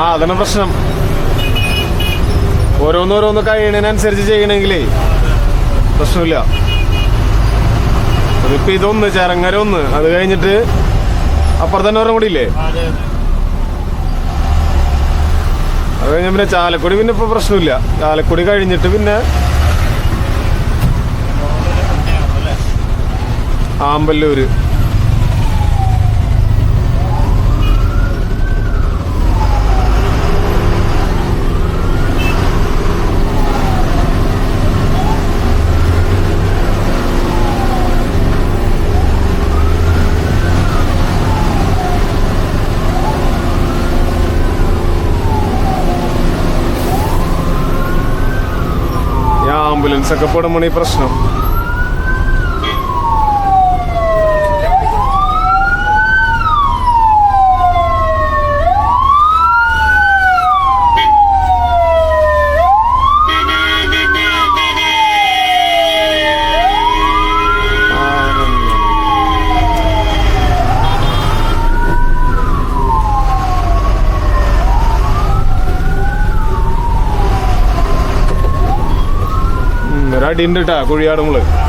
ആ അതാണ് പ്രശ്നം. ഓരോന്നോരോന്ന് കഴിയണതിനനുസരിച്ച് ചെയ്യണമെങ്കിലേ പ്രശ്നമില്ല. അതിപ്പോ ഇതൊന്ന് ചരങ്ങര ഒന്ന് അത് കഴിഞ്ഞിട്ട് അപ്പുറത്ത് തന്നെ ഒരെണ്ണം കൂടി ഇല്ലേ അതെ കഴിഞ്ഞ പിന്നെ ചാലക്കുടി പിന്നെ ഇപ്പൊ പ്രശ്നമില്ല. ചാലക്കുടി കഴിഞ്ഞിട്ട് പിന്നെ ആമ്പല്ലൂര്. ആംബുലൻസ് ഒക്കെ പെടുമ്പോൾ ഈ പ്രശ്നം. ഒരു ടീമിന്റെ ഉണ്ട് കേട്ടാ കുഴിയാട് നമ്മൾ